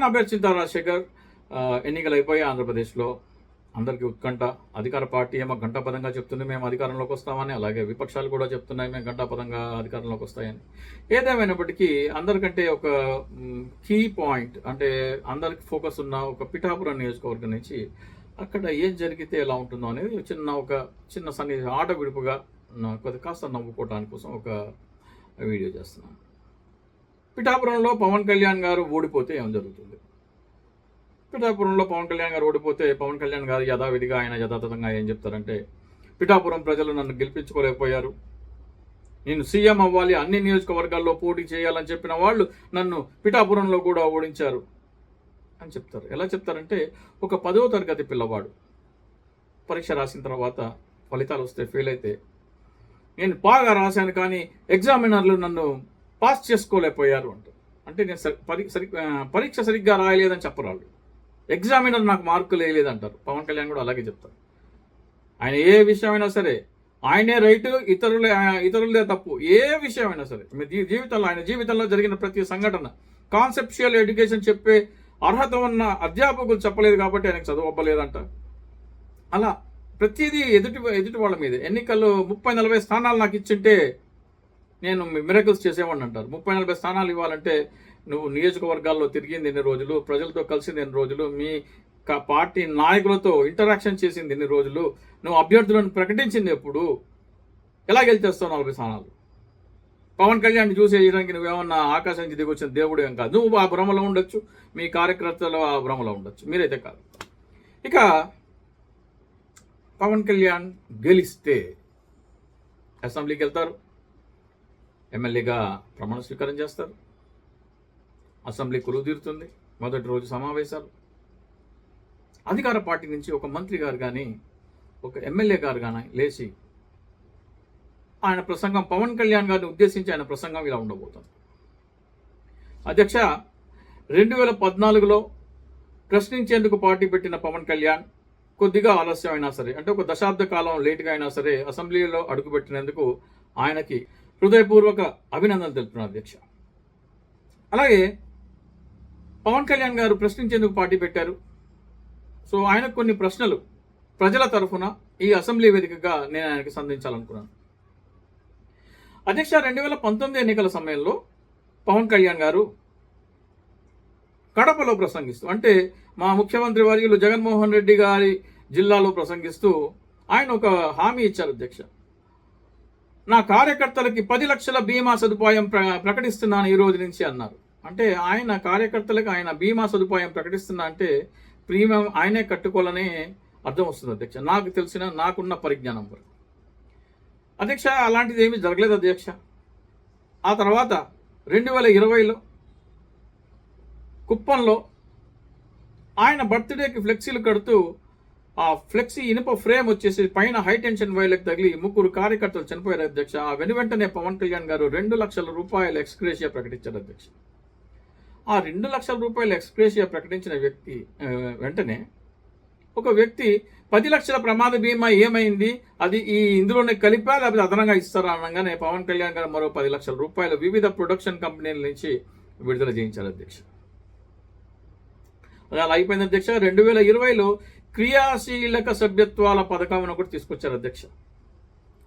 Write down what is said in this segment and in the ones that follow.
జనసేన అభ్యర్థి రాజశేఖర్ ఎన్నికలు అయిపోయి ఆంధ్రప్రదేశ్లో అందరికీ ఉత్కంఠ అధికార పార్టీ ఏమో ఘంటాపదంగా చెప్తుంది మేము అధికారంలోకి వస్తామని అలాగే విపక్షాలు కూడా చెప్తున్నాయి మేము ఘంటాపదంగా అధికారంలోకి వస్తాయని. ఏదేమైనప్పటికీ అందరికంటే ఒక కీ పాయింట్ అంటే అందరికి ఫోకస్ ఉన్న ఒక పిఠాపురం నియోజకవర్గం నుంచి అక్కడ ఏం జరిగితే ఎలా ఉంటుందో అనేది చిన్న ఒక చిన్న సన్ని ఆట విడుపుగా కొద్ది కాస్త నవ్వుకోవడానికి కోసం ఒక వీడియో చేస్తున్నాను. పిఠాపురంలో పవన్ కళ్యాణ్ గారు ఓడిపోతే ఏం జరుగుతుంది? పిఠాపురంలో పవన్ కళ్యాణ్ గారు ఓడిపోతే పవన్ కళ్యాణ్ గారు యథావిధిగా ఆయన యథాతథంగా ఏం చెప్తారంటే పిఠాపురం ప్రజలు నన్ను గెలిపించుకోలేకపోయారు. నేను సీఎం అవ్వాలి అన్ని నియోజకవర్గాల్లో పోటీ చేయాలని చెప్పిన వాళ్ళు నన్ను పిఠాపురంలో కూడా ఓడించారు అని చెప్తారు. ఎలా చెప్తారంటే ఒక పదవ తరగతి పిల్లవాడు పరీక్ష రాసిన తర్వాత ఫలితాలు వస్తే ఫెయిల్ అయితే నేను బాగా రాశాను కానీ ఎగ్జామినర్లు నన్ను పాస్ చేసుకోలేకపోయారు అంటారు అంటే నేను సరి పరి సరి పరీక్ష సరిగ్గా రాయలేదని చెప్పరాళ్ళు. ఎగ్జామినర్ నాకు మార్కులు వేయలేదంటారు. పవన్ కళ్యాణ్ కూడా అలాగే చెప్తారు. ఆయన ఏ విషయమైనా సరే ఆయనే రైట్ ఇతరులే ఇతరులదే తప్పు. ఏ విషయమైనా సరే మీ జీ- జీవితంలో ఆయన జీవితంలో జరిగిన ప్రతి సంఘటన కాన్సెప్షువల్ ఎడ్యుకేషన్ చెప్పే అర్హత ఉన్న అధ్యాపకులు చెప్పలేదు కాబట్టి ఆయనకు చదువు అవ్వలేదంట అలా ప్రతిదీ ఎదుటి ఎదుటి వాళ్ళ మీద. ఎన్నికల్లో ముప్పై నలభై స్థానాలు నాకు ఇచ్చింటే నేను మిరకల్స్ చేసేవాడిని అంటారు. ముప్పై నలభై స్థానాలు ఇవ్వాలంటే నువ్వు నియోజకవర్గాల్లో తిరిగింది ఎన్ని రోజులు ప్రజలతో కలిసింది ఎన్ని రోజులు మీ పార్టీ నాయకులతో ఇంటరాక్షన్ చేసింది ఎన్ని రోజులు నువ్వు అభ్యర్థులను ప్రకటించింది ఎప్పుడు ఎలా గెలిచేస్తావు నలభై స్థానాలు? పవన్ కళ్యాణ్ చూసి వేయడానికి నువ్వేమన్నా ఆకాశం దిగి వచ్చిన దేవుడు ఏం కాదు. నువ్వు ఆ భ్రమలో ఉండొచ్చు మీ కార్యకర్తలు ఆ భ్రమలో ఉండొచ్చు. మీరైతే కాదు. ఇక పవన్ కళ్యాణ్ గెలిస్తే అసెంబ్లీకి వెళ్తారు. ఎమ్మెల్యేగా ప్రమాణ స్వీకారం చేస్తారు. అసెంబ్లీ కొలువు తీరుతుంది. మొదటి రోజు సమావేశాలు. అధికార పార్టీ నుంచి ఒక మంత్రి గారు కానీ ఒక ఎమ్మెల్యే గారు కానీ లేచి ఆయన ప్రసంగం పవన్ కళ్యాణ్ గారిని ఉద్దేశించి ఆయన ప్రసంగం ఇలా ఉండబోతుంది. అధ్యక్ష రెండు వేల పద్నాలుగులో ప్రశ్నించేందుకు పార్టీ పెట్టిన పవన్ కళ్యాణ్ కొద్దిగా ఆలస్యం అయినా సరే అంటే ఒక దశాబ్ద కాలం లేటుగా అయినా సరే అసెంబ్లీలో అడుగుపెట్టినందుకు ఆయనకి హృదయపూర్వక అభినందనలు తెలుపుతున్నారు అధ్యక్ష. అలాగే పవన్ కళ్యాణ్ గారు ప్రశ్నించేందుకు పార్టీ పెట్టారు. సో ఆయనకు కొన్ని ప్రశ్నలు ప్రజల తరఫున ఈ అసెంబ్లీ వేదికగా నేను ఆయనకి సంధించాలనుకున్నాను. అధ్యక్ష రెండు వేల పంతొమ్మిది ఎన్నికల సమయంలో పవన్ కళ్యాణ్ గారు కడపలో ప్రసంగిస్తూ అంటే మా ముఖ్యమంత్రి వర్యులు జగన్మోహన్ రెడ్డి గారి జిల్లాలో ప్రసంగిస్తూ ఆయన ఒక హామీ ఇచ్చారు అధ్యక్ష. నా కార్యకర్తలకి పది లక్షల బీమా సదుపాయం ప్ర ప్రకటిస్తున్నాను ఈ రోజు నుంచి అన్నారు. అంటే ఆయన కార్యకర్తలకు ఆయన బీమా సదుపాయం ప్రకటిస్తున్నా అంటే ప్రీమియం ఆయనే కట్టుకోవాలని అర్థం వస్తుంది అధ్యక్ష. నాకు తెలిసిన నాకున్న పరిజ్ఞానం వరకు. అధ్యక్ష అలాంటిది ఏమీ జరగలేదు అధ్యక్ష. ఆ తర్వాత రెండు వేల ఇరవైలో కుప్పంలో ఆయన బర్త్డేకి ఫ్లెక్సీలు కడుతూ ఆ ఫ్లెక్సీ ఇనుప ఫ్రేమ్ వచ్చేసి పైన హై టెన్షన్ వైర్లకు తగిలి ముగ్గురు కార్యకర్తలు చనిపోయారు అధ్యక్ష. ఆ వెను వెంటనే పవన్ కళ్యాణ్ గారు రెండు లక్షల రూపాయల ఎక్స్క్రేషియా ప్రకటించారు అధ్యక్ష. ఆ రెండు లక్షల రూపాయల ఎక్స్క్రేషియా ప్రకటించిన వ్యక్తి వెంటనే ఒక వ్యక్తి పది లక్షల ప్రమాద బీమా ఏమైంది? అది ఈ ఇందులోనే కలిపా? లేకపోతే అదనంగా ఇస్తారా? అనగానే పవన్ కళ్యాణ్ గారు మరో పది లక్షల రూపాయలు వివిధ ప్రొడక్షన్ కంపెనీల నుంచి విడుదల చేయించారు అధ్యక్ష. అది అలా అయిపోయింది అధ్యక్ష. రెండు వేల ఇరవైలో క్రియాశీలక సభ్యత్వాల పథకం అని ఒకటి తీసుకొచ్చారు అధ్యక్ష.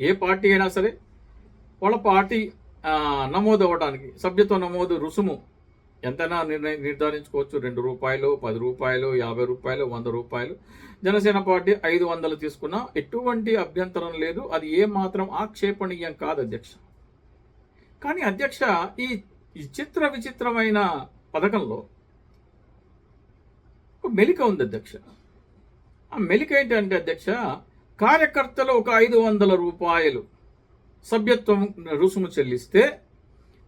ఏ పార్టీ అయినా సరే వాళ్ళ పార్టీ నమోదు అవ్వడానికి సభ్యత్వ నమోదు రుసుము ఎంతైనా నిర్ణయం నిర్ధారించుకోవచ్చు. రెండు రూపాయలు పది రూపాయలు యాభై రూపాయలు వంద రూపాయలు. జనసేన పార్టీ ఐదు వందలు తీసుకున్నా ఎటువంటి అభ్యంతరం లేదు. అది ఏ మాత్రం ఆక్షేపణీయం కాదు అధ్యక్ష. కానీ అధ్యక్ష ఈ ఈ చిత్ర విచిత్రమైన పథకంలో ఒక మెలిక ఉంది అధ్యక్ష. ఆ మెలిక ఏంటంటే అధ్యక్ష కార్యకర్తలు ఒక ఐదు వందల రూపాయలు సభ్యత్వం రుసుము చెల్లిస్తే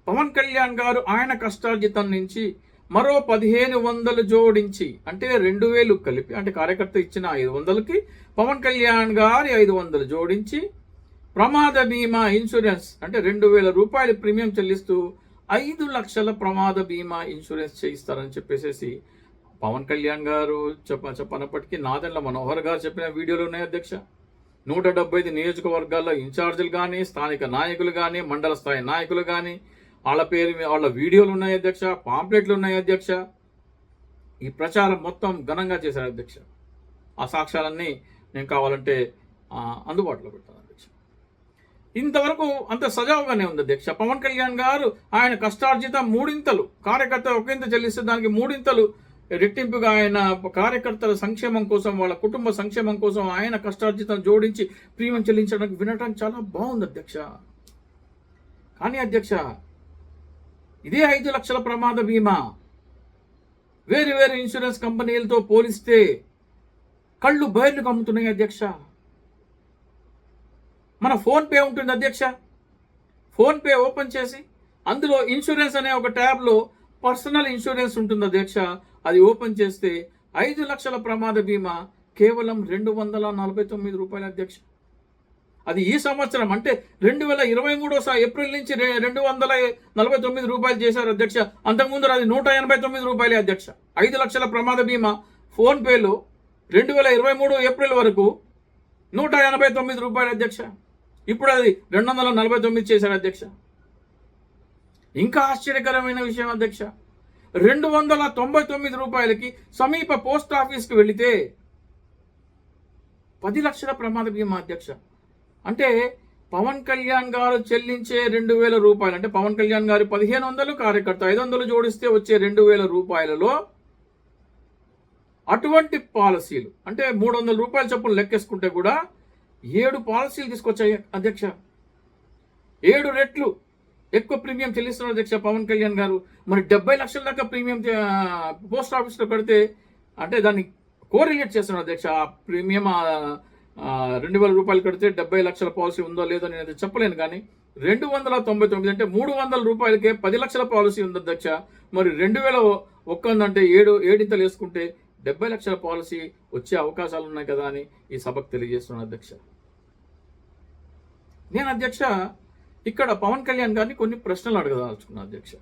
పవన్ కళ్యాణ్ గారు ఆయన కష్టార్జితం నుంచి మరో పదిహేను వందలు జోడించి అంటే రెండు వేలు కలిపి అంటే కార్యకర్త ఇచ్చిన ఐదు వందలకి పవన్ కళ్యాణ్ గారి ఐదు వందలు జోడించి ప్రమాద బీమా ఇన్సూరెన్స్ అంటే రెండు వేల రూపాయలు ప్రీమియం చెల్లిస్తూ ఐదు లక్షల ప్రమాద బీమా ఇన్సూరెన్స్ చేయిస్తారని చెప్పేసేసి పవన్ కళ్యాణ్ గారు చెప్ప చెప్పనప్పటికీ నాదెండ్ల మనోహర్ గారు చెప్పిన వీడియోలు ఉన్నాయి అధ్యక్ష. నూట డెబ్బై ఐదు నియోజకవర్గాల్లో ఇన్ఛార్జీలు కానీ స్థానిక నాయకులు కానీ మండల స్థాయి నాయకులు కానీ వాళ్ళ పేరు వాళ్ళ వీడియోలు ఉన్నాయి అధ్యక్ష పాంప్లెట్లు ఉన్నాయి అధ్యక్ష. ఈ ప్రచారం మొత్తం ఘనంగా చేశారు అధ్యక్ష. ఆ సాక్ష్యాలన్నీ నేను కావాలంటే అందుబాటులో పెడతాను అధ్యక్ష. ఇంతవరకు అంత సజావుగానే ఉంది అధ్యక్ష. పవన్ కళ్యాణ్ గారు ఆయన కష్టార్జిత మూడింతలు కార్యకర్త ఒక ఇంత చెల్లిస్తే దానికి మూడింతలు రెట్టింపుగా ఆయన కార్యకర్తల సంక్షేమం కోసం వాళ్ళ కుటుంబ సంక్షేమం కోసం ఆయన కష్టార్జితం జోడించి ప్రీమియం చెల్లించడానికి వినటం చాలా బాగుంది అధ్యక్ష. కానీ అధ్యక్ష ఇదే ఐదు లక్షల ప్రమాద బీమా. వేరు వేరు ఇన్సూరెన్స్ కంపెనీలతో పోలిస్తే కళ్ళు బయర్లు కమ్ముతున్నాయి అధ్యక్ష. మన ఫోన్పే ఉంటుంది అధ్యక్ష. ఫోన్పే ఓపెన్ చేసి అందులో ఇన్సూరెన్స్ అనే ఒక ట్యాబ్లో పర్సనల్ ఇన్సూరెన్స్ ఉంటుంది అధ్యక్ష. అది ఓపెన్ చేస్తే ఐదు లక్షల ప్రమాద బీమా కేవలం రెండు వందల నలభై తొమ్మిది రూపాయల అధ్యక్ష. అది ఈ సంవత్సరం అంటే రెండు వేల ఇరవై మూడో ఏప్రిల్ నుంచి రెండు వందల నలభై తొమ్మిది రూపాయలు చేశారు అధ్యక్ష. అంతకుముందు అది నూట ఎనభై తొమ్మిది రూపాయలే అధ్యక్ష. ఐదు లక్షల ప్రమాద బీమా ఫోన్పేలో రెండు వేల ఇరవై మూడు ఏప్రిల్ వరకు నూట ఎనభై తొమ్మిది రూపాయలు అధ్యక్ష. ఇప్పుడు అది రెండు వందల నలభై తొమ్మిది చేశారు అధ్యక్ష. ఇంకా ఆశ్చర్యకరమైన విషయం అధ్యక్ష. రెండు వందల తొంభై తొమ్మిది రూపాయలకి సమీప పోస్ట్ ఆఫీస్కి వెళితే పది లక్షల ప్రమాద బీమా అధ్యక్ష. అంటే పవన్ కళ్యాణ్ గారు చెల్లించే రెండు వేల రూపాయలు అంటే పవన్ కళ్యాణ్ గారి పదిహేను వందలు కార్యకర్త ఐదు వందలు జోడిస్తే వచ్చే రెండు వేల రూపాయలలో అటువంటి పాలసీలు అంటే మూడు వందల రూపాయల చొప్పున లెక్కేసుకుంటే కూడా ఏడు పాలసీలు తీసుకొచ్చాయి అధ్యక్ష. ఏడు రెట్లు ఎక్కువ ప్రీమియం చెల్లిస్తున్నారు అధ్యక్ష పవన్ కళ్యాణ్ గారు. మరి డెబ్బై లక్షల దాకా ప్రీమియం పోస్ట్ ఆఫీస్లో కడితే అంటే దాన్ని కోరిలేట్ చేస్తున్నారు అధ్యక్ష. ఆ ప్రీమియం రెండు వేల రూపాయలు కడితే డెబ్బై లక్షల పాలసీ ఉందో లేదో నేను అది చెప్పలేను కానీ రెండు వందల తొంభై తొమ్మిది అంటే మూడు వందల రూపాయలకే పది లక్షల పాలసీ ఉంది అధ్యక్ష. మరి రెండు వేల ఒక్కందంటే ఏడు ఏడింతలు వేసుకుంటే డెబ్బై లక్షల పాలసీ వచ్చే అవకాశాలు ఉన్నాయి కదా అని ఈ సభకు తెలియజేస్తున్నాను అధ్యక్ష. నేను అధ్యక్ష ఇక్కడ పవన్ కళ్యాణ్ గారిని కొన్ని ప్రశ్నలు అడగదలుచుకున్నాను అధ్యక్ష.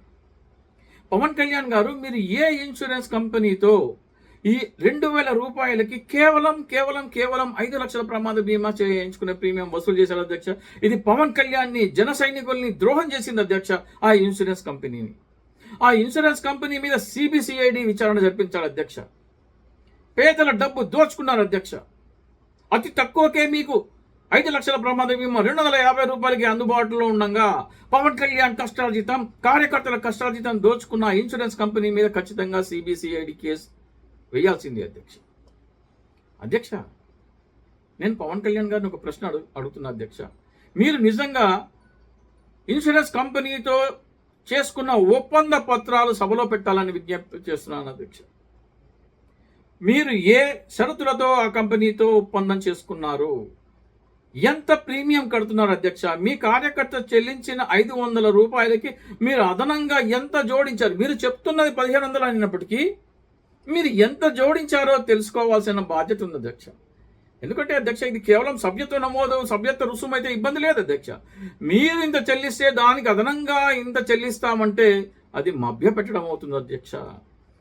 పవన్ కళ్యాణ్ గారు మీరు ఏ ఇన్సూరెన్స్ కంపెనీతో ఈ రెండు వేల రూపాయలకి కేవలం కేవలం కేవలం ఐదు లక్షల ప్రమాద బీమా చేయించుకునే ప్రీమియం వసూలు చేశారు అధ్యక్ష. ఇది పవన్ కళ్యాణ్ని జన సైనికుల్ని ద్రోహం చేసింది అధ్యక్ష ఆ ఇన్సూరెన్స్ కంపెనీని. ఆ ఇన్సూరెన్స్ కంపెనీ మీద సిబిసిఐడి విచారణ జరిపించాలి అధ్యక్ష. పేదల డబ్బు దోచుకున్నారు అధ్యక్ష. అతి తక్కువకే మీకు ఐదు లక్షల ప్రమాద బీమా రెండు వందల యాభై రూపాయలకి అందుబాటులో ఉండగా. పవన్ కళ్యాణ్ కష్టార్జితం కార్యకర్తల కష్టార్జితం దోచుకున్న ఇన్సూరెన్స్ కంపెనీ మీద ఖచ్చితంగా సిబిసిఐడి కేసు వేయాల్సింది అధ్యక్ష. అధ్యక్ష నేను పవన్ కళ్యాణ్ గారిని ఒక ప్రశ్న అడుగు అడుగుతున్నా అధ్యక్ష. మీరు నిజంగా ఇన్సూరెన్స్ కంపెనీతో చేసుకున్న ఒప్పంద పత్రాలు సభలో పెట్టాలని విజ్ఞప్తి చేస్తున్నాను అధ్యక్ష. మీరు ఏ షరతులతో ఆ కంపెనీతో ఒప్పందం చేసుకున్నారు? ఎంత ప్రీమియం కడుతున్నారు అధ్యక్ష? మీ కార్యకర్త చెల్లించిన ఐదు వందల రూపాయలకి మీరు అదనంగా ఎంత జోడించారు? మీరు చెప్తున్నది పదిహేను వందలు అయినప్పటికీ మీరు ఎంత జోడించారో తెలుసుకోవాల్సిన బాధ్యత ఉంది అధ్యక్ష. ఎందుకంటే అధ్యక్ష ఇది కేవలం సభ్యత్వ నమోదు సభ్యత్వ రుసుము అయితే ఇబ్బంది లేదు అధ్యక్ష. మీరు ఇంత చెల్లిస్తే దానికి అదనంగా ఇంత చెల్లిస్తామంటే అది మభ్య పెట్టడం అవుతుంది అధ్యక్ష.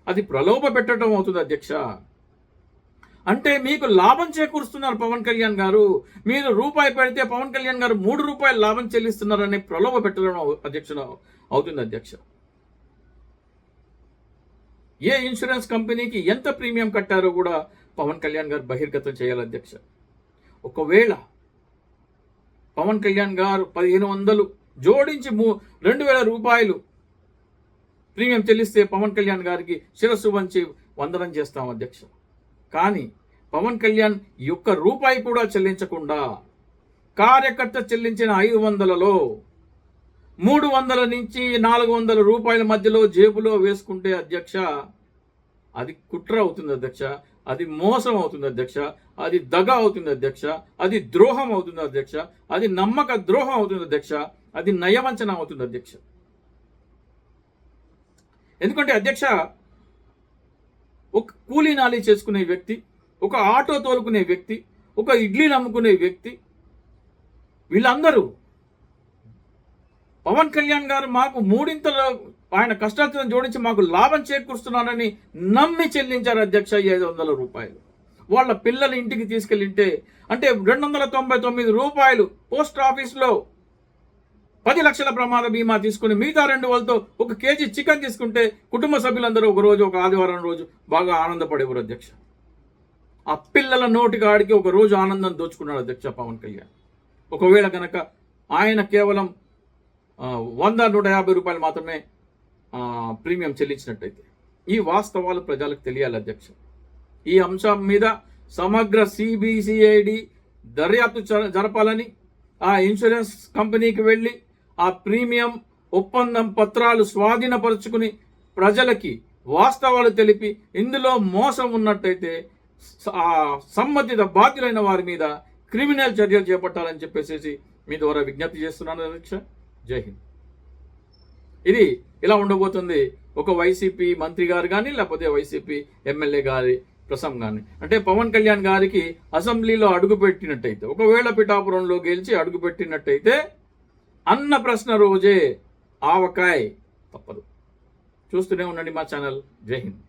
అది ప్రలోభ పెట్టడం అవుతుంది అధ్యక్ష. అంటే మీకు లాభం చేకూరుస్తున్నారు పవన్ కళ్యాణ్ గారు. మీరు రూపాయి పెడితే పవన్ కళ్యాణ్ గారు మూడు రూపాయలు లాభం చెల్లిస్తున్నారని ప్రలోభ పెట్టడం అధ్యక్షుడు అవుతుంది అధ్యక్ష. ఏ ఇన్సూరెన్స్ కంపెనీకి ఎంత ప్రీమియం కట్టారో కూడా పవన్ కళ్యాణ్ గారు బహిర్గతం చేయాలి అధ్యక్ష. ఒకవేళ పవన్ కళ్యాణ్ గారు పదిహేను వందలు జోడించి మూ రెండు వేల రూపాయలు ప్రీమియం చెల్లిస్తే పవన్ కళ్యాణ్ గారికి శిరస్సు వంచి వందనం చేస్తాం అధ్యక్ష. కానీ పవన్ కళ్యాణ్ యొక్క రూపాయి కూడా చెల్లించకుండా కార్యకర్త చెల్లించిన ఐదు వందలలో మూడు వందల నుంచి నాలుగు వందల రూపాయల మధ్యలో జేబులో వేసుకుంటే అధ్యక్ష అది కుట్ర అవుతుంది అధ్యక్ష అది మోసం అవుతుంది అధ్యక్ష అది దగ అవుతుంది అధ్యక్ష అది ద్రోహం అవుతుంది అధ్యక్ష అది నమ్మక ద్రోహం అవుతుంది అధ్యక్ష అది నయవంచన అవుతుంది అధ్యక్ష. ఎందుకంటే అధ్యక్ష ఒక కూలీ నాలి చేసుకునే వ్యక్తి ఒక ఆటో తోలుకునే వ్యక్తి ఒక ఇడ్లీలు అమ్ముకునే వ్యక్తి వీళ్ళందరూ పవన్ కళ్యాణ్ గారు మాకు మూడింతల ఆయన కష్టార్జితం జోడించి మాకు లాభం చేకూరుస్తున్నారని నమ్మి చెల్లించారు అధ్యక్ష ఐదు వందల రూపాయలు. వాళ్ళ పిల్లల ఇంటికి తీసుకెళ్ళింటే అంటే రెండు వందల తొంభై తొమ్మిది రూపాయలు పోస్ట్ ఆఫీస్లో పది లక్షల ప్రమాద బీమా తీసుకుని మిగతా రెండు వాళ్ళతో ఒక కేజీ చికెన్ తీసుకుంటే కుటుంబ సభ్యులందరూ ఒక రోజు ఒక ఆదివారం రోజు బాగా ఆనందపడేవారు అధ్యక్ష. ఆ పిల్లల నోటి కాడికి ఒక రోజు ఆనందం దోచుకున్నాడు అధ్యక్ష పవన్ కళ్యాణ్. ఒకవేళ కనుక ఆయన కేవలం వంద నూట యాభై రూపాయలు మాత్రమే ప్రీమియం చెల్లించినట్టయితే ఈ వాస్తవాలు ప్రజలకు తెలియాలి అధ్యక్ష. ఈ అంశం మీద సమగ్ర సిబిసిఐడి దర్యాప్తు జరపాలని ఆ ఇన్సూరెన్స్ కంపెనీకి వెళ్ళి ఆ ప్రీమియం ఒప్పందం పత్రాలు స్వాధీనపరుచుకుని ప్రజలకి వాస్తవాలు తెలిపి ఇందులో మోసం ఉన్నట్టయితే ఆ సంబంధిత బాధ్యులైన వారి మీద క్రిమినల్ చర్యలు చేపట్టాలని చెప్పేసి మీ ద్వారా విజ్ఞప్తి చేస్తున్నాను అధ్యక్ష. జై హింద్. ఇది ఇలా ఉండబోతుంది ఒక వైసీపీ మంత్రి గారు కానీ లేకపోతే వైసీపీ ఎమ్మెల్యే గారి ప్రసంగం కానీ అంటే పవన్ కళ్యాణ్ గారికి అసెంబ్లీలో అడుగు పెట్టినట్టయితే ఒకవేళ పిఠాపురంలో గెలిచి అడుగు పెట్టినట్టయితే అన్న ప్రశ్న రోజే ఆవకాయ్ తప్పదు. చూస్తూనే ఉండండి మా ఛానల్. జై హింద్.